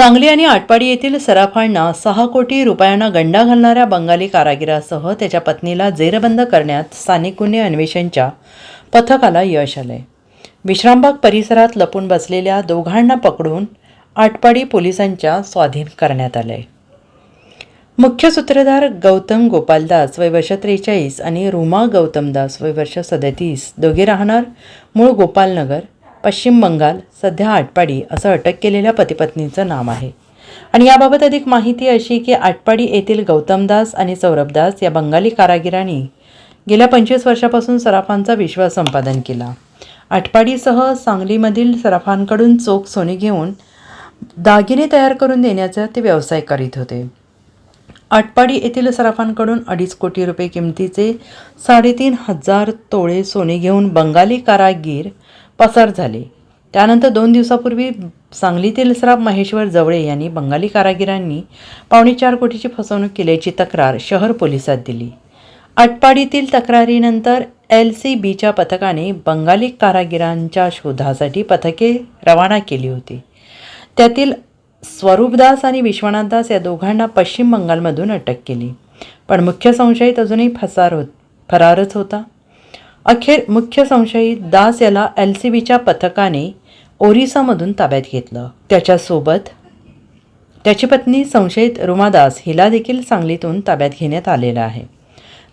सांगली आणि आटपाडी येथील सराफांना सहा कोटी रुपयांना गंडा घालणाऱ्या बंगाली कारागिरासह त्याच्या पत्नीला जेरबंद करण्यात स्थानिक गुन्हे अन्वेषणच्या पथकाला यश आले. विश्रामबाग परिसरात लपून बसलेल्या दोघांना पकडून आटपाडी पोलिसांच्या स्वाधीन करण्यात आले. मुख्य सूत्रधार गौतम गोपालदास वय वर्ष त्रेचाळीस आणि रुमा गौतमदास वय वर्ष सदतीस दोघे राहणार मूळ गोपालनगर पश्चिम बंगाल सध्या आटपाडी असं अटक केलेल्या पतीपत्नीचं नाव आहे. आणि याबाबत अधिक माहिती अशी की आटपाडी येथील गौतमदास आणि सौरभदास या बंगाली कारागिरांनी गेल्या पंचवीस वर्षापासून सराफांचा विश्वास संपादन केला. आटपाडीसह सांगलीमधील सराफांकडून चोख सोने घेऊन दागिने तयार करून देण्याचा ते व्यवसाय करीत होते. आटपाडी येथील सराफांकडून अडीच कोटी रुपये किमतीचे साडेतीन हजार तोळे सोने घेऊन बंगाली कारागीर पसार झाले. त्यानंतर दोन दिवसापूर्वी सांगलीतील सराफ महेश्वर जवळे यांनी बंगाली कारागिरांनी पावणे चार कोटीची फसवणूक केल्याची तक्रार शहर पोलिसात दिली. आटपाडीतील तक्रारीनंतर एल सी बीच्या पथकाने बंगाली कारागिरांच्या शोधासाठी पथके रवाना केली होती. त्यातील स्वरूपदास आणि विश्वनाथदास या दोघांना पश्चिम बंगालमधून अटक केली. पण मुख्य संशयित अजूनही फसार होत फरारच होता. अखेर मुख्य संशयित दास याला एल सी बीच्या पथकाने ओरिसामधून ताब्यात घेतलं. त्याच्यासोबत त्याची पत्नी संशयित रुमादास हिला देखील सांगलीतून ताब्यात घेण्यात आलेलं आहे.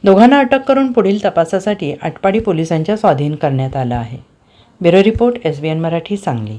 दोघांना अटक करून पुढील तपासासाठी आटपाडी पोलिसांच्या स्वाधीन करण्यात आलं आहे. Bureau report S B N Marathi Sangli.